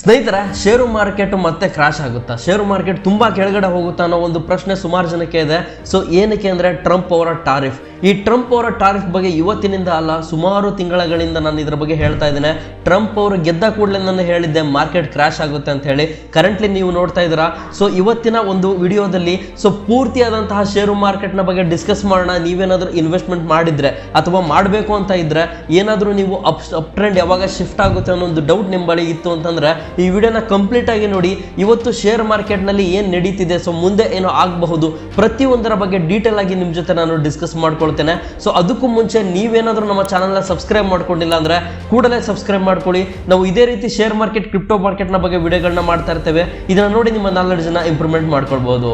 ಸ್ನೇಹಿತರ share market ಮತ್ತೆ crash ಆಗುತ್ತಾ? ಷೇರು ಮಾರ್ಕೆಟ್ ತುಂಬಾ ಕೆಳಗಡೆ ಹೋಗುತ್ತಾ ಅನ್ನೋ ಒಂದು ಪ್ರಶ್ನೆ ಸುಮಾರು ಜನಕ್ಕೆ ಇದೆ. ಸೊ ಏನಕ್ಕೆ ಅಂದ್ರೆ ಟ್ರಂಪ್ ಅವರ ಟಾರಿಫ್ ಈ ಟ್ರಂಪ್ ಅವರ ಟಾರಿಫ್ ಬಗ್ಗೆ ಇವತ್ತಿನಿಂದ ಅಲ್ಲ, ಸುಮಾರು ತಿಂಗಳಗಳಿಂದ ನಾನು ಇದ್ರ ಬಗ್ಗೆ ಹೇಳ್ತಾ ಇದ್ದೇನೆ. ಟ್ರಂಪ್ ಅವರು ಗೆದ್ದ ಕೂಡಲೇ ನಾನು ಹೇಳಿದ್ದೆ ಮಾರ್ಕೆಟ್ ಕ್ರಾಶ್ ಆಗುತ್ತೆ ಅಂತ ಹೇಳಿ. ಕರೆಂಟ್ಲಿ ನೀವು ನೋಡ್ತಾ ಇದ್ದೀರಾ? ಸೊ ಇವತ್ತಿನ ಒಂದು ವಿಡಿಯೋದಲ್ಲಿ ಸೊ ಪೂರ್ತಿಯಾದಂತಹ ಷೇರು ಮಾರ್ಕೆಟ್ನ ಬಗ್ಗೆ ಡಿಸ್ಕಸ್ ಮಾಡೋಣ. ನೀವೇನಾದ್ರೂ ಇನ್ವೆಸ್ಟ್ಮೆಂಟ್ ಮಾಡಿದ್ರೆ ಅಥವಾ ಮಾಡಬೇಕು ಅಂತ ಇದ್ರೆ, ಏನಾದರೂ ನೀವು ಅಪ್ ಅಪ್ ಟ್ರೆಂಡ್ ಯಾವಾಗ ಶಿಫ್ಟ್ ಆಗುತ್ತೆ ಅನ್ನೋ ಒಂದು ಡೌಟ್ ನಿಮ್ಮ ಬಳಿ ಇತ್ತು ಅಂತಂದ್ರೆ ಈ ವಿಡಿಯೋನ ಕಂಪ್ಲೀಟ್ ಆಗಿ ನೋಡಿ. ಇವತ್ತು ಶೇರ್ ಮಾರ್ಕೆಟ್ನಲ್ಲಿ ಏನು ನಡೀತಿದೆ? ಸೊ ಮುಂದೆ ಏನು ಆಗಬಹುದು. ಪ್ರತಿಯೊಂದರ ಬಗ್ಗೆ ಡೀಟೇಲ್ ಆಗಿ ನಿಮ್ಮ ಜೊತೆ ನಾನು ಡಿಸ್ಕಸ್ ಮಾಡ್ಕೊಳ್ತೇನೆ. ಸೊ ಅದಕ್ಕೂ ಮುಂಚೆ ನೀವೇನಾದರೂ ನಮ್ಮ ಚಾನಲ್ನ ಸಬ್ಸ್ಕ್ರೈಬ್ ಮಾಡ್ಕೊಂಡಿಲ್ಲ ಅಂದ್ರೆ ಕೂಡಲೇ ಸಬ್ಸ್ಕ್ರೈಬ್ ಮಾಡ್ಕೊಳ್ಳಿ. ನಾವು ಇದೇ ರೀತಿ ಶೇರ್ ಮಾರ್ಕೆಟ್ ಕ್ರಿಪ್ಟೋ ಮಾರ್ಕೆಟ್ನ ಬಗ್ಗೆ ವಿಡಿಯೋಗಳನ್ನ ಮಾಡ್ತಾ ಇರ್ತೇವೆ. ಇದನ್ನ ನೋಡಿ ನಿಮ್ಮ ನಾಲೆಡ್ಜನ್ನ ಇಂಪ್ರೂವ್ಮೆಂಟ್ ಮಾಡ್ಕೊಳ್ಬಹುದು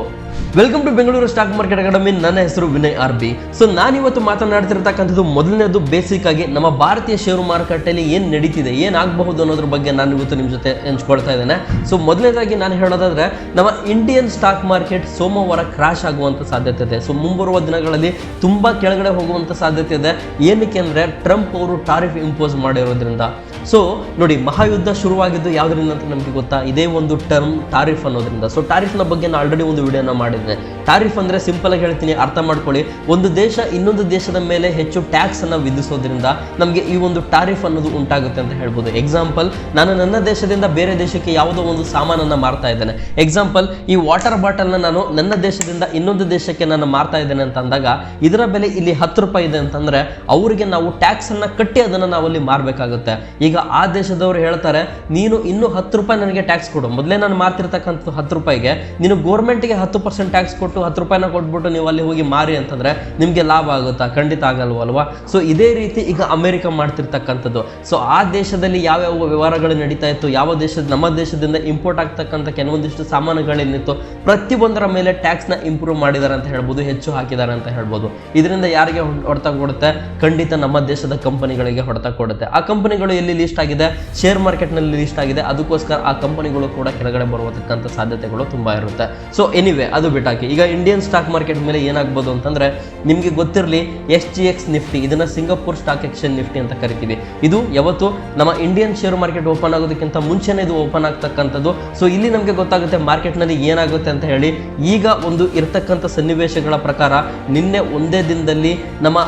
welcome to Bengaluru stock market academy ನನ್ನ ಹೆಸರು ವಿನಯ್ ಆರ್ ಬಿ. ಸೊ ನಾನಿವತ್ತು ಮಾತನಾಡ್ತಿರ್ತಕ್ಕಂಥದ್ದು ಮೊದಲನೇದು ಬೇಸಿಕ್ ಆಗಿ ನಮ್ಮ ಭಾರತೀಯ ಷೇರು ಮಾರುಕಟ್ಟೆಯಲ್ಲಿ ಏನು ನಡೀತಿದೆ ಏನಾಗಬಹುದು ಅನ್ನೋದ್ರ ಬಗ್ಗೆ ನಾನು ಇವತ್ತು ನಿಮ್ಮ ಜೊತೆ ಹಂಚ್ಕೊಳ್ತಾ ಇದ್ದೇನೆ. ಸೊ ಮೊದಲನೇದಾಗಿ ನಾನು ಹೇಳೋದಾದ್ರೆ, ನಮ್ಮ ಇಂಡಿಯನ್ ಸ್ಟಾಕ್ ಮಾರ್ಕೆಟ್ ಸೋಮವಾರ ಕ್ರಾಶ್ ಆಗುವಂಥ ಸಾಧ್ಯತೆ ಇದೆ. ಸೊ ಮುಂಬರುವ ದಿನಗಳಲ್ಲಿ ತುಂಬಾ ಕೆಳಗಡೆ ಹೋಗುವಂಥ ಸಾಧ್ಯತೆ ಇದೆ. ಏನಕ್ಕೆ ಅಂದರೆ ಟ್ರಂಪ್ ಅವರು ಟಾರಿಫ್ ಇಂಪೋಸ್ ಮಾಡಿರೋದ್ರಿಂದ. ಸೊ ನೋಡಿ, ಮಹಾಯುದ್ಧ ಶುರುವಾಗಿದ್ದು ಯಾವುದರಿಂದ ಅಂತ ನಮಗೆ ಗೊತ್ತಾ? ಇದೇ ಒಂದು ಟರ್ಮ್ ಟಾರಿಫ್ ಅನ್ನೋದ್ರಿಂದ. ಸೊ ಟಾರಿಫ್ನ ಬಗ್ಗೆ ನಾನು ಆಲ್ರೆಡಿ ಒಂದು ವಿಡಿಯೋನ ಮಾಡಿದ್ದೆ. ಟಾರಿಫ್ ಅಂದರೆ ಸಿಂಪಲ್ ಆಗಿ ಹೇಳ್ತೀನಿ, ಅರ್ಥ ಮಾಡ್ಕೊಳ್ಳಿ. ಒಂದು ದೇಶ ಇನ್ನೊಂದು ದೇಶದ ಮೇಲೆ ಹೆಚ್ಚು ಟ್ಯಾಕ್ಸ್ ಅನ್ನು ವಿಧಿಸೋದ್ರಿಂದ ನಮಗೆ ಈ ಒಂದು ಟಾರಿಫ್ ಅನ್ನೋದು ಉಂಟಾಗುತ್ತೆ ಅಂತ ಹೇಳ್ಬೋದು. ಎಕ್ಸಾಂಪಲ್ ನಾನು ನನ್ನ ದೇಶದಿಂದ ಬೇರೆ ದೇಶಕ್ಕೆ ಯಾವುದೋ ಒಂದು ಸಾಮಾನನ್ನು ಮಾರ್ತಾ ಇದ್ದೇನೆ. ಎಕ್ಸಾಂಪಲ್ ಈ ವಾಟರ್ ಬಾಟಲ್ನ ನಾನು ನನ್ನ ದೇಶದಿಂದ ಇನ್ನೊಂದು ದೇಶಕ್ಕೆ ನಾನು ಮಾರ್ತಾ ಇದ್ದೇನೆ ಅಂತ ಅಂದಾಗ, ಇದರ ಬೆಲೆ ಇಲ್ಲಿ ಹತ್ತು ರೂಪಾಯಿ ಇದೆ ಅಂತಂದ್ರೆ, ಅವರಿಗೆ ನಾವು ಟ್ಯಾಕ್ಸ್ ಅನ್ನ ಕಟ್ಟಿ ಅದನ್ನು ನಾವು ಅಲ್ಲಿ ಮಾರಬೇಕಾಗುತ್ತೆ. ಈಗ ಆ ದೇಶದವರು ಹೇಳ್ತಾರೆ, ನೀನು ಇನ್ನು ಹತ್ತು ರೂಪಾಯಿ ನನಗೆ ಟ್ಯಾಕ್ಸ್ ಕೊಡು. ಮೊದಲೇ ನಾನು ಮಾರ್ತಿರ್ತಕ್ಕಂಥ ಹತ್ತು ರೂಪಾಯಿಗೆ. ನೀನು ಗೋರ್ಮೆಂಟ್ಗೆ ಹತ್ತು ಪರ್ಸೆಂಟ್ ಟ್ಯಾಕ್ಸ್ ಕೊಟ್ಟು ಹತ್ತು ರೂಪಾಯಿನ ಕೊಟ್ಬಿಟ್ಟು ನೀವು ಅಲ್ಲಿ ಹೋಗಿ ಮಾರಿ ಅಂತಂದ್ರೆ ನಿಮಗೆ ಲಾಭ ಆಗುತ್ತಾ? ಖಂಡಿತ ಆಗಲ್ವಲ್ವಾ ಸೊ ಇದೇ ರೀತಿ ಈಗ ಅಮೆರಿಕ ಮಾಡ್ತಿರ್ತಕ್ಕಂಥದ್ದು. ಸೊ ಆ ದೇಶದಲ್ಲಿ ಯಾವ್ಯಾವ ವ್ಯವಹಾರಗಳು ನಡೀತಾ ಇತ್ತು? ಯಾವ ದೇಶದ ನಮ್ಮ ದೇಶದಿಂದ ಇಂಪೋರ್ಟ್ ಆಗ್ತಕ್ಕಂಥ ಕೆಲವೊಂದಿಷ್ಟು ಸಾಮಾನುಗಳೇನಿತ್ತು ಪ್ರತಿಯೊಂದರ ಮೇಲೆ ಟ್ಯಾಕ್ಸ್ನ ಇಂಪ್ರೂವ್ ಮಾಡಿದ್ದಾರೆ ಅಂತ ಹೇಳ್ಬೋದು, ಹೆಚ್ಚು ಹಾಕಿದ್ದಾರೆ ಅಂತ ಹೇಳ್ಬೋದು. ಇದರಿಂದ ಯಾರಿಗೆ ಹೊಡ್- ಹೊಡೆತ ಕೊಡುತ್ತೆ? ಖಂಡಿತ ನಮ್ಮ ದೇಶದ ಕಂಪನಿಗಳಿಗೆ ಹೊಡೆತ ಕೊಡುತ್ತೆ. ಆ ಕಂಪನಿಗಳು ಎಲ್ಲಿ ಲಿಸ್ಟ್ ಆಗಿದೆ ಶೇರ್ ಮಾರ್ಕೆಟ್ನಲ್ಲಿ ಲಿಸ್ಟ್ ಆಗಿದೆ, ಅದಕ್ಕೋಸ್ಕರ ಆ ಕಂಪನಿಗಳು ಕೂಡ ಕೆಳಗಡೆ ಬರುವತಕ್ಕಂಥ ಸಾಧ್ಯತೆಗಳು ತುಂಬಾ ಇರುತ್ತೆ. ಸೊ ಎನಿವೆ ಅದು ಬಿಟ್ಟಾಕಿ. ಈಗ ಇಂಡಿಯನ್ ಸ್ಟಾಕ್ ಮಾರ್ಕೆಟ್ ಮೇಲೆ ಏನಾಗ್ಬೋದು ಅಂತಂದ್ರೆ, ನಿಮಗೆ ಗೊತ್ತಿರಲಿ ಎಸ್ ಜಿ ಎಕ್ಸ್ ನಿಫ್ಟಿ ಇದನ್ನ ಸಿಂಗಾಪುರ್ ಸ್ಟಾಕ್ ಎಕ್ಸ್ಚೇಂಜ್ ನಿಫ್ಟಿ ಅಂತ ಕರಿತೀವಿ. ಇದು ಯಾವತ್ತು ನಮ್ಮ ಇಂಡಿಯನ್ ಶೇರ್ ಮಾರ್ಕೆಟ್ ಓಪನ್ ಆಗೋದಕ್ಕಿಂತ ಮುಂಚೆನೇ ಇದು ಓಪನ್ ಆಗ್ತಕ್ಕಂಥದ್ದು. ಸೊ ಇಲ್ಲಿ ನಮಗೆ ಗೊತ್ತಾಗುತ್ತೆ ಮಾರ್ಕೆಟ್ನಲ್ಲಿ ಏನಾಗುತ್ತೆ ಅಂತ ಹೇಳಿ. ಈಗ ಒಂದು ಇರ್ತಕ್ಕಂಥ ಸನ್ನಿವೇಶಗಳ ಪ್ರಕಾರ, ನಿನ್ನೆ ಒಂದೇ ದಿನದಲ್ಲಿ ನಮ್ಮ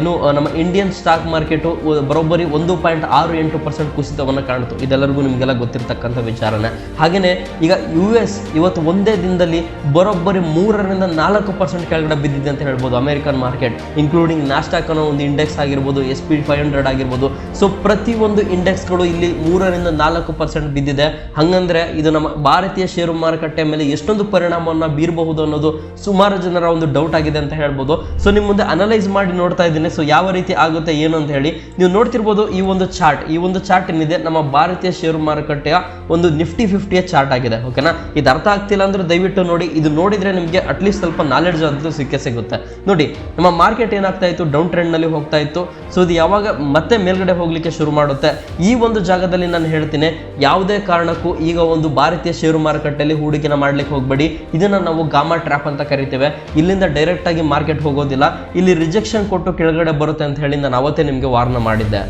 ಏನು ನಮ್ಮ ಇಂಡಿಯನ್ ಸ್ಟಾಕ್ ಮಾರ್ಕೆಟು ಬರೋಬ್ಬರಿ ಒಂದು ಪಾಯಿಂಟ್ ಆರು ಎಂಟು ಪರ್ಸೆಂಟ್ ಕುಸಿತವನ್ನು ಕಾಣ್ತು ಇದೆಲ್ಲರಿಗೂ ನಿಮಗೆಲ್ಲ ಗೊತ್ತಿರತಕ್ಕಂಥ ವಿಚಾರನೆ. ಹಾಗೆಯೇ ಈಗ ಯು ಎಸ್ ಇವತ್ತು ಒಂದೇ ದಿನದಲ್ಲಿ ಬರೋಬ್ಬರಿ ಮೂರರಿಂದ ನಾಲ್ಕು ಪರ್ಸೆಂಟ್ ಕೆಳಗಡೆ ಬಿದ್ದಿದೆ ಅಂತ ಹೇಳ್ಬೋದು ಅಮೆರಿಕನ್ ಮಾರ್ಕೆಟ್ ಇನ್ಕ್ಲೂಡಿಂಗ್ ನಾಸ್ಟಾಕ್ ಅನ್ನೋ ಒಂದು ಇಂಡೆಕ್ಸ್ ಆಗಿರ್ಬೋದು ಎಸ್ ಪಿ ಫೈವ್ ಹಂಡ್ರೆಡ್ ಆಗಿರ್ಬೋದು. ಸೊ ಪ್ರತಿಯೊಂದು ಇಂಡೆಕ್ಸ್ಗಳು ಇಲ್ಲಿ ಮೂರರಿಂದ ನಾಲ್ಕು ಪರ್ಸೆಂಟ್ ಬಿದ್ದಿದೆ. ಹಂಗಂದ್ರೆ ಇದು ನಮ್ಮ ಭಾರತೀಯ ಷೇರು ಮಾರುಕಟ್ಟೆ ಮೇಲೆ ಎಷ್ಟೊಂದು ಪರಿಣಾಮವನ್ನು ಬೀರಬಹುದು ಅನ್ನೋದು ಸುಮಾರು ಜನರ ಒಂದು ಡೌಟ್ ಆಗಿದೆ ಅಂತ ಹೇಳ್ಬೋದು. ಸೊ ನಿಮ್ಮ ಮುಂದೆ ಅನಲೈಸ್ ಮಾಡಿ ನೋಡ್ತಾ ಇದ್ದೀನಿ. ಸೊ ಯಾವ ರೀತಿ ಆಗುತ್ತೆ, ಏನು ಅಂತ ಹೇಳಿ. ನೀವು ನೋಡ್ತಿರ್ಬೋದು ಈ ಒಂದು ಚಾರ್ಟ್ ಈ ಚಾರ್ಟ್ ಏನಿದೆ, ನಮ್ಮ ಭಾರತೀಯ ಷೇರು ಮಾರುಕಟ್ಟೆಯ ಒಂದು ನಿಫ್ಟಿ ಫಿಫ್ಟಿಯ ಚಾರ್ಟ್ ಆಗಿದೆ ಓಕೆನಾ ಇದು ಅರ್ಥ ಆಗ್ತಿಲ್ಲ ಅಂದ್ರೆ ದಯವಿಟ್ಟು ನೋಡಿ, ಇದು ನೋಡಿದ್ರೆ ನಿಮಗೆ ಅಟ್ಲೀಸ್ಟ್ ಸ್ವಲ್ಪ ನಾಲೆಡ್ಜ್ ಅಂತೂ ಸಿಕ್ಕೇ ಸಿಗುತ್ತೆ. ನೋಡಿ, ನಮ್ಮ ಮಾರ್ಕೆಟ್ ಏನಾಗ್ತಾ ಇತ್ತು? ಡೌನ್ ಟ್ರೆಂಡ್ನಲ್ಲಿ ಹೋಗ್ತಾ ಇತ್ತು. ಸೊ ಇದು ಯಾವಾಗ ಮತ್ತೆ ಮೇಲ್ಗಡೆ ಹೋಗ್ಲಿಕ್ಕೆ ಶುರು ಮಾಡುತ್ತೆ? ಈ ಒಂದು ಜಾಗದಲ್ಲಿ ನಾನು ಹೇಳ್ತೀನಿ, ಯಾವುದೇ ಕಾರಣಕ್ಕೂ ಈಗ ಒಂದು ಭಾರತೀಯ ಷೇರು ಮಾರುಕಟ್ಟೆಯಲ್ಲಿ ಹೂಡಿಕೆನ ಮಾಡ್ಲಿಕ್ಕೆ ಹೋಗ್ಬೇಡಿ. ಇದನ್ನ ನಾವು ಗಾಮಾ ಟ್ರ್ಯಾಪ್ ಅಂತ ಕರಿತೇವೆ. ಇಲ್ಲಿಂದ ಡೈರೆಕ್ಟ್ ಆಗಿ ಮಾರ್ಕೆಟ್ ಹೋಗೋದಿಲ್ಲ. ಇಲ್ಲಿ ರಿಜೆಕ್ಷನ್ ಕೊಟ್ಟು ಕೆಳಗಡೆ ಬರುತ್ತೆ ಅಂತ ಹೇಳಿ ನಾನು ಅವತ್ತೇ ನಿಮಗೆ ವಾರ್ನ ಮಾಡಿದ್ದೆ.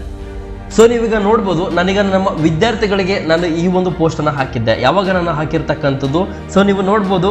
ಸೊ ನೀವೀಗ ನೋಡ್ಬೋದು, ನಾನೀಗ ನಮ್ಮ ವಿದ್ಯಾರ್ಥಿಗಳಿಗೆ ನಾನು ಈ ಒಂದು ಪೋಸ್ಟನ್ನು ಹಾಕಿದ್ದೆ. ಯಾವಾಗ ನಾನು ಹಾಕಿರ್ತಕ್ಕಂಥದ್ದು? ಸೊ ನೀವು ನೋಡ್ಬೋದು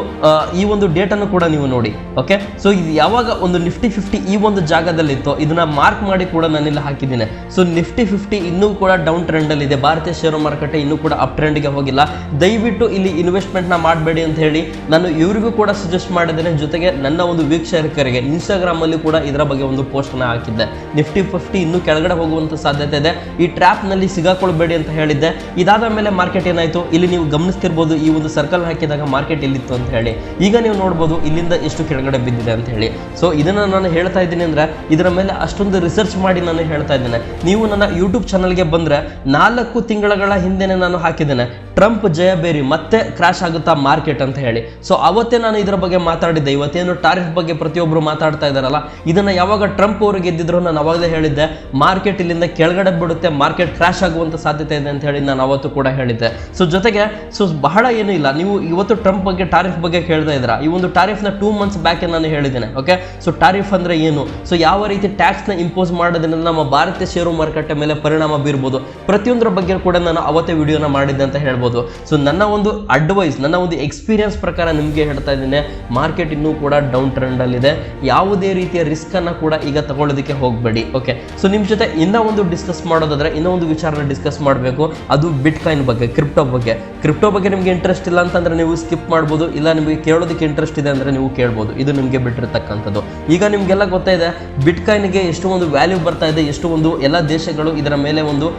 ಈ ಒಂದು ಡೇಟನ್ನು ಕೂಡ ನೀವು ನೋಡಿ ಓಕೆ ಸೊ ಇದು ಯಾವಾಗ ಒಂದು ನಿಫ್ಟಿ ಫಿಫ್ಟಿ ಈ ಒಂದು ಜಾಗದಲ್ಲಿತ್ತು, ಇದನ್ನ ಮಾರ್ಕ್ ಮಾಡಿ ಕೂಡ ನಾನಿಲ್ಲಿ ಹಾಕಿದ್ದೀನಿ. ಸೊ ನಿಫ್ಟಿ ಫಿಫ್ಟಿ ಇನ್ನೂ ಕೂಡ ಡೌನ್ ಟ್ರೆಂಡಲ್ಲಿ ಇದೆ. ಭಾರತೀಯ ಷೇರು ಮಾರುಕಟ್ಟೆ ಇನ್ನೂ ಕೂಡ ಅಪ್ ಟ್ರೆಂಡ್ಗೆ ಹೋಗಿಲ್ಲ. ದಯವಿಟ್ಟು ಇಲ್ಲಿ ಇನ್ವೆಸ್ಟ್ಮೆಂಟ್ನ ಮಾಡಬೇಡಿ ಅಂತ ಹೇಳಿ ನಾನು ಇವರಿಗೂ ಕೂಡ ಸಜೆಸ್ಟ್ ಮಾಡಿದ್ದೇನೆ. ಜೊತೆಗೆ ನನ್ನ ಒಂದು ವೀಕ್ಷಕರಿಗೆ ಇನ್ಸ್ಟಾಗ್ರಾಮಲ್ಲಿ ಕೂಡ ಇದರ ಬಗ್ಗೆ ಒಂದು ಪೋಸ್ಟನ್ನು ಹಾಕಿದ್ದೆ. ನಿಫ್ಟಿ ಫಿಫ್ಟಿ ಇನ್ನೂ ಕೆಳಗಡೆ ಹೋಗುವಂಥ ಸಾಧ್ಯತೆ ಇದೆ. ಈ ಟ್ರ್ಯಾಪ್ನಲ್ಲಿ ಸಿಗಾಕೊಳ್ಬೇಡಿ ಅಂತ ಹೇಳಿದ್ದೆ. ಇದಾದ ಮೇಲೆ ಮಾರ್ಕೆಟ್ ಏನಾಯಿತು? ಇಲ್ಲಿ ನೀವು ಗಮನಿಸ್ತಿರ್ಬೋದು, ಈ ಒಂದು ಸರ್ಕಲ್ ಹಾಕಿದಾಗ ಮಾರ್ಕೆಟ್ ಇಲ್ಲಿತ್ತು ಅಂತ ಹೇಳಿ. ಈಗ ನೀವು ನೋಡ್ಬೋದು, ಇಲ್ಲಿಂದ ಎಷ್ಟು ಕೆಳಗಡೆ ಬಿದ್ದಿದೆ ಅಂತ ಹೇಳಿ. ಸೊ ಇದನ್ನು ನಾನು ಹೇಳ್ತಾ ಇದ್ದೀನಿ ಅಂದರೆ, ಇದರ ಮೇಲೆ ಅಷ್ಟೊಂದು ರಿಸರ್ಚ್ ಮಾಡಿ ನಾನು ಹೇಳ್ತಾ ಇದ್ದೇನೆ. ನೀವು ನನ್ನ ಯೂಟ್ಯೂಬ್ ಚಾನಲ್ಗೆ ಬಂದರೆ ನಾಲ್ಕು ತಿಂಗಳ ಹಿಂದೆನೆ ನಾನು ಹಾಕಿದ್ದೇನೆ. ಟ್ರಂಪ್ ಜಯಬೇರಿ ಮತ್ತೆ ಕ್ರಾಶ್ ಆಗುತ್ತಾ ಮಾರ್ಕೆಟ್ ಅಂತ ಹೇಳಿ. ಸೊ ಅವತ್ತೇ ನಾನು ಇದರ ಬಗ್ಗೆ ಮಾತಾಡಿದ್ದೆ. ಇವತ್ತೇನು ಟಾರಿಫ್ ಬಗ್ಗೆ ಪ್ರತಿಯೊಬ್ಬರು ಮಾತಾಡ್ತಾ ಇದ್ದಾರಲ್ಲ ಇದನ್ನ ಯಾವಾಗ ಟ್ರಂಪ್ ಅವರು ಗೆದ್ದಿದ್ರು ನಾನು ಅವಾಗಲೇ ಹೇಳಿದ್ದೆ. ಮಾರ್ಕೆಟ್ ಇಲ್ಲಿಂದ ಕೆಳಗಡೆ ಬಿಡುತ್ತೆ ಮಾರ್ಕೆಟ್ ಕ್ರಾಶ್ ಆಗುವಂತ ಸಾಧ್ಯತೆ ಇದೆ ಅಂತ ಹೇಳಿ ನಾನು ಅವತ್ತು ಕೂಡ ಹೇಳಿದ್ದೆ. ಸೊ ಜೊತೆಗೆ ಸೊ ಬಹಳ ಏನೂ ಇಲ್ಲ. ನೀವು ಇವತ್ತು ಟ್ರಂಪ್ ಬಗ್ಗೆ ಟಾರಿಫ್ ಬಗ್ಗೆ ಕೇಳ್ತಾ ಇದ್ದೀರಾ? ಈ ಒಂದು ಟಾರಿಫ್ನ ಟೂ ಮಂತ್ಸ್ ಬ್ಯಾಕ್ ನಾನು ಹೇಳಿದ್ದೇನೆ ಓಕೆ ಸೊ ಟಾರಿಫ್ ಅಂದ್ರೆ ಏನು? ಸೊ ಯಾವ ರೀತಿ ಟ್ಯಾಕ್ಸ್ನ ಇಂಪೋಸ್ ಮಾಡೋದ್ರಿಂದ ನಮ್ಮ ಭಾರತೀಯ ಷೇರು ಮಾರುಕಟ್ಟೆ ಮೇಲೆ ಪರಿಣಾಮ ಬೀರ್ಬೋದು? ಪ್ರತಿಯೊಂದರ ಬಗ್ಗೆ ಕೂಡ ನಾನು ಅವತ್ತೇ ವಿಡಿಯೋನ ಮಾಡಿದ್ದೆ ಅಂತ ಹೇಳ್ಬೋದು. ಹೇಳ್ಬೋದು. ಸೊ ನನ್ನ ಒಂದು ಅಡ್ವೈಸ್ ನನ್ನ ಒಂದು ಎಕ್ಸ್ಪೀರಿಯನ್ಸ್ ಪ್ರಕಾರ ನಿಮಗೆ ಹೇಳ್ತಾ ಇದ್ದೀನಿ ಮಾರ್ಕೆಟ್ ಇನ್ನೂ ಕೂಡ ಡೌನ್ ಟ್ರೆಂಡಲ್ಲಿದೆ ಯಾವುದೇ ರೀತಿಯ ರಿಸ್ಕನ್ನು ಕೂಡ ಈಗ ತಗೊಳ್ಳೋದಕ್ಕೆ ಹೋಗಬೇಡಿ ಓಕೆ ಸೊ ನಿಮ್ಮ ಜೊತೆ ಇನ್ನೂ ಒಂದು ಡಿಸ್ಕಸ್ ಮಾಡೋದಾದ್ರೆ, ಇನ್ನೂ ಒಂದು ವಿಚಾರನ ಡಿಸ್ಕಸ್ ಮಾಡಬೇಕು. ಅದು ಬಿಟ್ ಕಾಯಿನ್ ಬಗ್ಗೆ ಕ್ರಿಪ್ಟೋ ಬಗ್ಗೆ. ಕ್ರಿಪ್ಟೋ ಬಗ್ಗೆ ನಿಮಗೆ ಇಂಟ್ರೆಸ್ಟ್ ಇಲ್ಲ ಅಂತಂದ್ರೆ ನೀವು ಸ್ಕಿಪ್ ಮಾಡ್ಬೋದು, ಇಲ್ಲ ನಿಮಗೆ ಕೇಳೋದಕ್ಕೆ ಇಂಟ್ರೆಸ್ಟ್ ಇದೆ ಅಂದರೆ ನೀವು ಕೇಳ್ಬೋದು. ಇದು ನಿಮಗೆ ಬಿಟ್ಟಿರ್ತಕ್ಕಂಥದ್ದು. ಈಗ ನಿಮಗೆಲ್ಲ ಗೊತ್ತಾಯಿದೆ ಬಿಟ್ ಕಾಯಿನ್ಗೆ ಎಷ್ಟು ಒಂದು ವ್ಯಾಲ್ಯೂ ಬರ್ತಾ ಇದೆ, ಎಷ್ಟು ಒಂದು ಎಲ್ಲ ದೇಶಗಳು ಇದರ ಮೇಲೆ ಒಂದು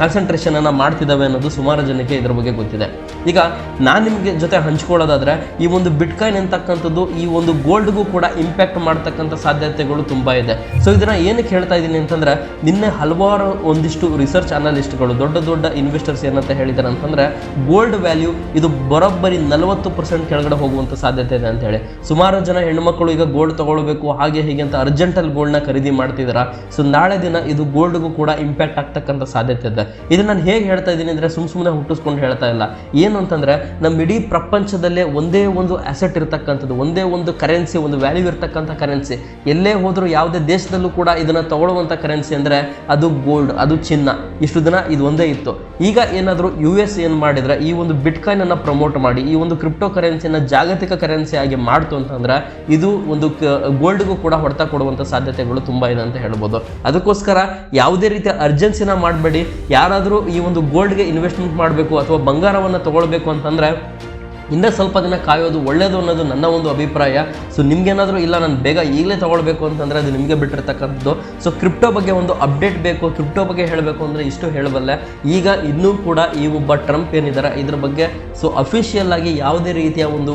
ಕಾನ್ಸಂಟ್ರೇಷನ್ ಅನ್ನ ಮಾಡ್ತಿದ್ದಾವೆ ಅನ್ನೋದು ಸುಮಾರು ಜನಕ್ಕೆ ಇದರ ಬಗ್ಗೆ ಗೊತ್ತಿದೆ. ಈಗ ನಾನು ನಿಮಗೆ ಜೊತೆ ಹಂಚ್ಕೊಳ್ಳೋದಾದ್ರೆ, ಈ ಒಂದು ಬಿಟ್ ಕಾಯಿನ್ ಅಂತಕ್ಕಂಥದ್ದು, ಈ ಒಂದು ಗೋಲ್ಡ್ಗೂ ಕೂಡ ಇಂಪ್ಯಾಕ್ಟ್ ಮಾಡ್ತಕ್ಕಂಥ ಸಾಧ್ಯತೆಗಳು ತುಂಬಾ ಇದೆ. ಸೊ ಇದನ್ನ ಏನಕ್ಕೆ ಹೇಳ್ತಾ ಇದ್ದೀನಿ ಅಂತಂದ್ರೆ, ನಿನ್ನೆ ಹಲವಾರು ಒಂದಿಷ್ಟು ರಿಸರ್ಚ್ ಅನಾಲಿಸ್ಟ್ಗಳು ದೊಡ್ಡ ದೊಡ್ಡ ಇನ್ವೆಸ್ಟರ್ಸ್ ಏನಂತ ಹೇಳಿದ್ದಾರೆ ಅಂತಂದ್ರೆ ಗೋಲ್ಡ್ ವ್ಯಾಲ್ಯೂ ಇದು ಬರೋಬ್ಬರಿ ನಲವತ್ತು ಪರ್ಸೆಂಟ್ ಕೆಳಗಡೆ ಹೋಗುವಂತ ಸಾಧ್ಯತೆ ಇದೆ ಅಂತ ಹೇಳಿ ಸುಮಾರು ಜನ ಹೆಣ್ಮಕ್ಳು ಈಗ ಗೋಲ್ಡ್ ತಗೊಳ್ಬೇಕು, ಹಾಗೆ ಹೀಗೆ ಅಂತ ಅರ್ಜೆಂಟಲ್ಲಿ ಗೋಲ್ಡ್ನ ಖರೀದಿ ಮಾಡ್ತಿದಾರ. ಸೊ ನಾಳೆ ದಿನ ಇದು ಗೋಲ್ಡ್ಗೂ ಕೂಡ ಇಂಪ್ಯಾಕ್ಟ್ ಆಗ್ತಕ್ಕಂಥ ಸಾಧ್ಯತೆ ಇದೆ. ಇದನ್ನ ನಾನು ಹೇಗೆ ಹೇಳ್ತಾ ಇದ್ದೀನಿ ಅಂದ್ರೆ, ಸುಮ್ ಸುಮ್ಮನೆ ಹುಟ್ಟಿಸ್ಕೊಂಡು ಹೇಳ್ತಾ ಇಲ್ಲ. ಏನು ಅಂತಂದ್ರೆ ನಮ್ಮ ಇಡೀ ಪ್ರಪಂಚದಲ್ಲೇ ಒಂದೇ ಒಂದು ಅಸೆಟ್ ಇರ್ತಕ್ಕಂಥದ್ದು, ಒಂದೇ ಒಂದು ಕರೆನ್ಸಿ ಒಂದು ವ್ಯಾಲ್ಯೂ ಇರ್ತಕ್ಕಂಥ ಕರೆನ್ಸಿ ಎಲ್ಲೇ ಹೋದರೂ ಯಾವುದೇ ದೇಶದಲ್ಲೂ ಕೂಡ ಇದನ್ನ ತಗೊಳ್ಳುವಂಥ ಕರೆನ್ಸಿ ಅಂದ್ರೆ ಅದು ಗೋಲ್ಡ್ ಅದು ಚಿನ್ನ. ಇಷ್ಟು ದಿನ ಇದು ಒಂದೇ ಇತ್ತು. ಈಗ ಏನಾದರೂ ಯು ಎಸ್ ಏನು ಮಾಡಿದ್ರೆ, ಈ ಒಂದು ಬಿಟ್ ಕಾಯಿನ್ ಅನ್ನ ಪ್ರಮೋಟ್ ಮಾಡಿ, ಈ ಒಂದು ಕ್ರಿಪ್ಟೋ ಕರೆನ್ಸಿಯನ್ನು ಜಾಗತಿಕ ಕರೆನ್ಸಿ ಆಗಿ ಮಾಡ್ತು ಅಂತಂದ್ರೆ, ಇದು ಒಂದು ಗೋಲ್ಡ್ಗೂ ಕೂಡ ಹೊಡೆತ ಕೊಡುವಂಥ ಸಾಧ್ಯತೆಗಳು ತುಂಬಾ ಇದೆ ಅಂತ ಹೇಳ್ಬೋದು. ಅದಕ್ಕೋಸ್ಕರ ಯಾವುದೇ ರೀತಿಯ ಅರ್ಜೆನ್ಸಿನ ಮಾಡಬೇಡಿ. ಯಾರಾದರೂ ಈ ಒಂದು ಗೋಲ್ಡ್ಗೆ ಇನ್ವೆಸ್ಟ್ಮೆಂಟ್ ಮಾಡಬೇಕು ಅಥವಾ ಬಂಗಾರವನ್ನು ತಗೊಳ್ಬೇಕು ಅಂತಂದ್ರೆ ಇನ್ನೂ ಸ್ವಲ್ಪ ದಿನ ಕಾಯೋದು ಒಳ್ಳೆಯದು ಅನ್ನೋದು ನನ್ನ ಒಂದು ಅಭಿಪ್ರಾಯ. ಸೊ ನಿಮ್ಗೇನಾದರೂ ಇಲ್ಲ, ನಾನು ಬೇಗ ಈಗಲೇ ತೊಗೊಳ್ಬೇಕು ಅಂತಂದರೆ ಅದು ನಿಮಗೆ ಬಿಟ್ಟಿರ್ತಕ್ಕಂಥದ್ದು. ಸೊ ಕ್ರಿಪ್ಟೋ ಬಗ್ಗೆ ಒಂದು ಅಪ್ಡೇಟ್ ಬೇಕು ಕ್ರಿಪ್ಟೋ ಬಗ್ಗೆ ಹೇಳಬೇಕು ಅಂದರೆ ಇಷ್ಟು ಹೇಳಬಲ್ಲೆ. ಈಗ ಇನ್ನೂ ಕೂಡ ಈ ಒಬ್ಬ ಟ್ರಂಪ್ ಏನಿದ್ದಾರೆ ಇದ್ರ ಬಗ್ಗೆ ಸೊ ಅಫಿಷಿಯಲ್ ಆಗಿ ಯಾವುದೇ ರೀತಿಯ ಒಂದು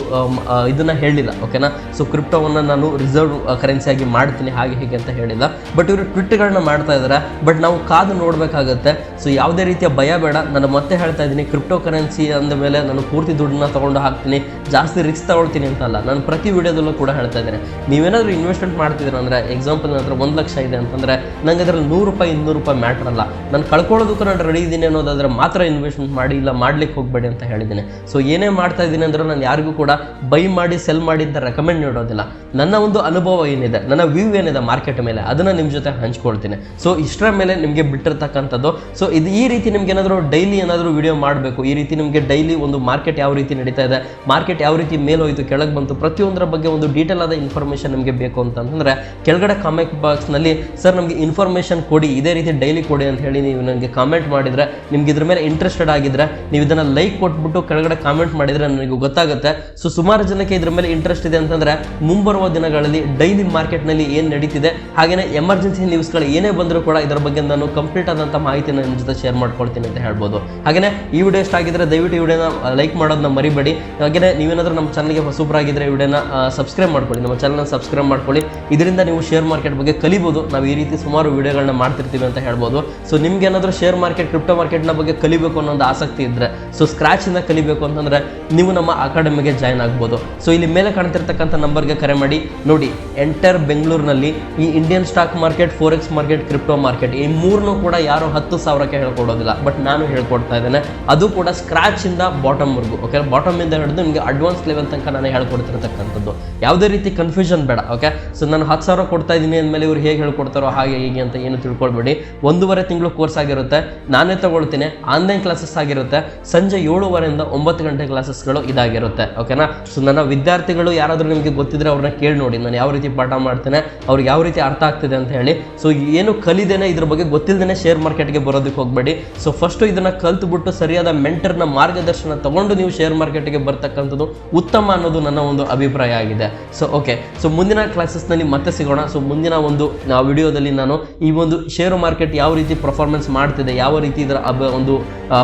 ಇದನ್ನು ಹೇಳಿಲ್ಲ ಓಕೆನಾ ಸೊ ಕ್ರಿಪ್ಟೋವನ್ನು ನಾನು ರಿಸರ್ವ್ ಕರೆನ್ಸಿಯಾಗಿ ಮಾಡ್ತೀನಿ, ಹಾಗೆ ಹೀಗೆ ಅಂತ ಹೇಳಿಲ್ಲ. ಬಟ್ ಇವರು ಟ್ವಿಟ್ಗಳನ್ನ ಮಾಡ್ತಾ ಇದ್ದಾರೆ ಬಟ್ ನಾವು ಕಾದು ನೋಡಬೇಕಾಗತ್ತೆ. ಸೊ ಯಾವುದೇ ರೀತಿಯ ಭಯ ಬೇಡ. ನಾನು ಮತ್ತೆ ಹೇಳ್ತಾ ಇದ್ದೀನಿ ಕ್ರಿಪ್ಟೋ ಕರೆನ್ಸಿ ಅಂದ ಮೇಲೆ ನಾನು ಪೂರ್ತಿ ದುಡ್ಡನ್ನ ತಗೊಂಡು ಹಾಕ್ತೀನಿ, ಜಾಸ್ತಿ ರಿಸ್ಕ್ ತಗೊಳ್ತೀನಿ ಅಂತ ಅಲ್ಲ ನಾನು ಪ್ರತಿ ವಿಡಿಯೋದಲ್ಲೂ ಕೂಡ ಹೇಳ್ತಾ ಇದ್ದೇನೆ. ನೀವೇನಾದರೂ ಇನ್ವೆಸ್ಟ್ಮೆಂಟ್ ಮಾಡ್ತಿದ್ದೀರ ಅಂದರೆ ಎಕ್ಸಾಂಪಲ್ ನನ್ನ ಒಂದು ಲಕ್ಷ ಇದೆ ಅಂತಂದರೆ, ನಂಗೆ ಅದರಲ್ಲಿ ನೂರು ರೂಪಾಯಿ, ಇನ್ನೂರು ರೂಪಾಯಿ ಮ್ಯಾಟ್ರ್ ಅಲ್ಲ. ನಾನು ಕಳ್ಕೊಳ್ಳೋದಕ್ಕೂ ನಾನು ರೆಡಿ ಇದ್ದೀನಿ ಅನ್ನೋದಾದರೆ ಮಾತ್ರ ಇನ್ವೆಸ್ಟ್ಮೆಂಟ್ ಮಾಡಿ, ಇಲ್ಲ ಮಾಡ್ಲಿಕ್ಕೆ ಹೋಗಬೇಡಿ ಅಂತ ಹೇಳಿದ್ದೀನಿ. ಸೊ ಏನೇ ಮಾಡ್ತಾ ಇದ್ದೀನಿ ಅಂದರೆ ನಾನು ಯಾರಿಗೂ ಕೂಡ ಬೈ ಮಾಡಿ ಸೆಲ್ ಮಾಡಿ ಅಂತ ರೆಕಮೆಂಡ್ ನೀಡೋದಿಲ್ಲ ನನ್ನ ಒಂದು ಅನುಭವ ಏನಿದೆ, ನನ್ನ ವ್ಯೂ ಏನಿದೆ ಮಾರ್ಕೆಟ್ ಮೇಲೆ, ಅದನ್ನು ನಿಮ್ಮ ಜೊತೆ ಹಂಚ್ಕೊಳ್ತೀನಿ. ಸೊ ಇಷ್ಟರ ಮೇಲೆ ನಿಮಗೆ ಬಿಟ್ಟಿರ್ತಕ್ಕಂಥದ್ದು. ಸೊ ಇದು ಈ ರೀತಿ ನಿಮ್ಗೆ ಏನಾದರೂ ಡೈಲಿ ಏನಾದರೂ ವಿಡಿಯೋ ಮಾಡಬೇಕು, ಈ ರೀತಿ ನಿಮಗೆ ಡೈಲಿ ಒಂದು ಮಾರ್ಕೆಟ್ ಯಾವ ರೀತಿ ನಡೀತಾ ಮಾರ್ಕೆಟ್ ಯಾವ ರೀತಿ ಮೇಲೆ ಹೋಯ್ತು ಕೆಳಗೆ ಬಂತು, ಪ್ರತಿಯೊಂದರ ಬಗ್ಗೆ ಒಂದು ಡೀಟೇಲ್ ಆದ ಇನ್ಫಾರ್ಮೇಷನ್ ನಿಮಗೆ ಬೇಕು ಅಂತಂದ್ರೆ, ಕೆಳಗಡೆ ಕಾಮೆಂಟ್ ಬಾಕ್ಸ್ನಲ್ಲಿ ಸರ್, ನಮಗೆ ಇನ್ಫಾರ್ಮೇಷನ್ ಕೊಡಿ, ಇದೇ ರೀತಿ ಡೈಲಿ ಕೊಡಿ ಅಂತ ಹೇಳಿ ನೀವು ನನಗೆ ಕಾಮೆಂಟ್ ಮಾಡಿದರೆ, ನಿಮ್ಗೆ ಇದ್ರ ಮೇಲೆ ಇಂಟ್ರೆಸ್ಟೆಡ್ ಆಗಿದ್ರೆ, ನೀವು ಇದನ್ನು ಲೈಕ್ ಕೊಟ್ಬಿಟ್ಟು ಕೆಳಗಡೆ ಕಾಮೆಂಟ್ ಮಾಡಿದರೆ ನನಗೆ ಗೊತ್ತಾಗುತ್ತೆ. ಸೊ ಸುಮಾರು ಜನಕ್ಕೆ ಇದ್ರ ಮೇಲೆ ಇಂಟ್ರೆಸ್ಟ್ ಇದೆ ಅಂತಂದ್ರೆ, ಮುಂಬರುವ ದಿನಗಳಲ್ಲಿ ಡೈಲಿ ಮಾರ್ಕೆಟ್ನಲ್ಲಿ ಏನು ನಡೀತಿದೆ ಹಾಗೆಯೇ ಎಮರ್ಜೆನ್ಸಿ ನ್ಯೂಸ್ಗಳು ಏನೇ ಬಂದರೂ ಕೂಡ ಇದರ ಬಗ್ಗೆ ನಾನು ಕಂಪ್ಲೀಟ್ ಆದಂಥ ಮಾಹಿತಿನ ನಿಮ್ಮ ಜೊತೆ ಶೇರ್ ಮಾಡ್ಕೊಳ್ತೀನಿ ಅಂತ ಹೇಳ್ಬೋದು. ಹಾಗೆಯೇ ಈ ವಿಡಿಯೋ ಇಷ್ಟ ಆಗಿದ್ರೆ ದಯವಿಟ್ಟು ಈ ವಿಡಿಯೋನ ಲೈಕ್ ಮಾಡೋದನ್ನ ಮರಿಬೇಡಿ. ಹಾಗೆಯೇ ನೀವೇನಾದರೂ ನಮ್ಮ ಚಾನಲ್ಗೆ ಸೂಪರ್ ಈ ವಿಡಿಯೋನ ಸಬ್ಸ್ಕ್ರೈಬ್ ಮಾಡ್ಕೊಳ್ಳಿ. ನಮ್ಮ ಚಾನಲ್ನ ಸಬ್ಸ್ಕ್ರೈಬ್ ಮಾಡ್ಕೊಳ್ಳಿ. ಇದರಿಂದ ನೀವು ಶೇರ್ ಮಾರ್ಕೆಟ್ ಬಗ್ಗೆ ಕಲಿಬೋದು. ನಾವು ಈ ರೀತಿ ಸುಮಾರು ವಿಡಿಯೋಗಳನ್ನ ಮಾಡ್ತಿರ್ತೀವಿ ಅಂತ ಹೇಳ್ಬೋದು. ಸೊ ನಿಮ್ಗೆ ಏನಾದರೂ ಶೇರ್ ಮಾರ್ಕೆಟ್ ಕ್ರಿಪ್ಟೋ ಮಾರ್ಕೆಟ್ನ ಬಗ್ಗೆ ಕಲಿಬೇಕು ಅನ್ನೋ ಒಂದು ಆಸಕ್ತಿ ಇದ್ದರೆ ಸೊ ಸ್ಕ್ರಾಚಿಂದ ಕಲಿಬೇಕು ಅಂತಂದ್ರೆ ನೀವು ನಮ್ಮ ಅಕಾಡೆಮಿಗೆ ಜಾಯ್ನ್ ಆಗ್ಬೋದು. ಸೊ ಇಲ್ಲಿ ಮೇಲೆ ಕಾಣ್ತಿರ್ತಕ್ಕಂಥ ನಂಬರ್ಗೆ ಕರೆ ಮಾಡಿ. ನೋಡಿ ಎಂಟರ್ ಬೆಂಗಳೂರಿನಲ್ಲಿ ಈ Indian stock market forex market crypto market ಈ ಮೂರನ್ನೂ ಕೂಡ ಯಾರು ಹತ್ತು ಸಾವಿರಕ್ಕೆ ಹೇಳ್ಕೊಡೋದಿಲ್ಲ. ಬಟ್ ನಾನು ಹೇಳ್ಕೊಡ್ತಾ ಇದ್ದೇನೆ. ಅದು ಕೂಡ ಸ್ಕ್ರಾಚ್ ಇಂದ ಬಾಟಮ್ ವರ್ಗು ಓಕೆ ಬಾಟಮ್ ಇಂದ ಹಿಡಿದು ನಿಮಗೆ ಅಡ್ವಾನ್ಸ್ ಲೆವೆಲ್ ತನಕ ನಾನು ಹೇಳ್ಕೊಡ್ತಿರ್ತಕ್ಕಂಥದ್ದು. ಯಾವುದೇ ರೀತಿ ಕನ್ಫ್ಯೂಷನ್ ಬೇಡ ಓಕೆ ಸೊ ನಾನು ಹತ್ತು ಸಾವಿರ ಕೊಡ್ತಾ ಇದ್ದೀನಿ ಅಂದಮೇಲೆ ಇವ್ರು ಹೇಗೆ ಹೇಳ್ಕೊಡ್ತಾರೋ ಹಾಗೆ ಹೀಗೆ ಅಂತ ಏನು ತಿಳ್ಕೊಳ್ಬೇಡಿ. ಒಂದೂವರೆ ತಿಂಗಳು ಕೋರ್ಸ್ ಆಗಿರುತ್ತೆ, ನಾನೇ ತಗೊಳ್ತೀನಿ ಆನ್ಲೈನ್ ಕ್ಲಾಸಸ್ ಆಗಿರುತ್ತೆ, ಸಂಜೆ ಏಳುವರೆಯಿಂದ ಒಂಬತ್ತು ಗಂಟೆ ಕ್ಲಾಸಸ್ಗಳು ಇದಾಗಿರುತ್ತೆ ಓಕೆನಾ ಸೊ ನನ್ನ ವಿದ್ಯಾರ್ಥಿಗಳು ಯಾರಾದರೂ ನಿಮಗೆ ಗೊತ್ತಿದ್ರೆ ಅವ್ರನ್ನ ಕೇಳಿ ನೋಡಿ, ನಾನು ಯಾವ ರೀತಿ ಪಾಠ ಮಾಡ್ತೇನೆ, ಅವ್ರಿಗೆ ಯಾವ ರೀತಿ ಅರ್ಥ ಆಗ್ತಿದೆ ಅಂತ ಹೇಳಿ. ಸೊ ಏನು ಕಲಿದೇನೆ ಇದ್ರ ಬಗ್ಗೆ ಗೊತ್ತಿಲ್ಲದೇ ಶೇರ್ ಮಾರ್ಕೆಟ್ಗೆ ಬರೋದಕ್ಕೆ ಹೋಗಬೇಡಿ. ಸೊ ಫಸ್ಟು ಇದನ್ನ ಕಲ್ತ್ಬಿಟ್ಟು ಸರಿಯಾದ ಮೆಂಟರ್ನ ಮಾರ್ಗದರ್ಶನ ತಗೊಂಡು ನೀವು ಶೇರ್ ಮಾರ್ಕೆಟ್ಗೆ ಬರ್ತಕ್ಕಂಥದ್ದು ಉತ್ತಮ ಅನ್ನೋದು ನನ್ನ ಒಂದು ಅಭಿಪ್ರಾಯ ಆಗಿದೆ. ಸೊ ಓಕೆ ಸೊ ಮುಂದಿನ ಕ್ಲಾಸಸ್ನಲ್ಲಿ ಮತ್ತೆ ಸಿಗೋಣ. ಸೊ ಮುಂದಿನ ಒಂದು ವಿಡಿಯೋದಲ್ಲಿ ನಾನು ಈ ಒಂದು ಶೇರು ಮಾರ್ಕೆಟ್ ಯಾವ ರೀತಿ ಪರ್ಫಾರ್ಮೆನ್ಸ್ ಮಾಡ್ತಿದೆ, ಯಾವ ರೀತಿ ಇದರ ಒಂದು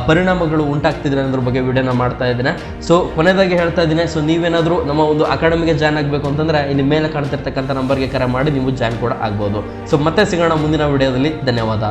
ಪರಿಣಾಮಗಳು ಉಂಟಾಗ್ತಿದೆ ಅನ್ನೋದ್ರ ಬಗ್ಗೆ ವಿಡಿಯೋನ ಮಾಡ್ತಾ ಇದ್ದೇನೆ. ಸೊ ಕೊನೆಯದಾಗಿ ಹೇಳ್ತಾ ಇದ್ದೀನಿ. ಸೊ ನೀವೇನಾದರೂ ನಮ್ಮ ಒಂದು ಅಕಾಡೆಮಿಗೆ ಜಾಯ್ನ್ ಆಗಬೇಕು ಅಂತಂದ್ರೆ ಇಲ್ಲಿ ಮೇಲೆ ಕಾಣ್ತಿರ್ತಕ್ಕಂಥ ನಂಬರ್ಗೆ ಕರೆ ಮಾಡಿ ನೀವು ಜಾಯ್ನ್ ಕೂಡ ಆಗ್ಬೋದು. ಸೊ ಮತ್ತೆ ಸಿಗೋಣ ಮುಂದಿನ ವಿಡಿಯೋದಲ್ಲಿ. ಧನ್ಯವಾದ.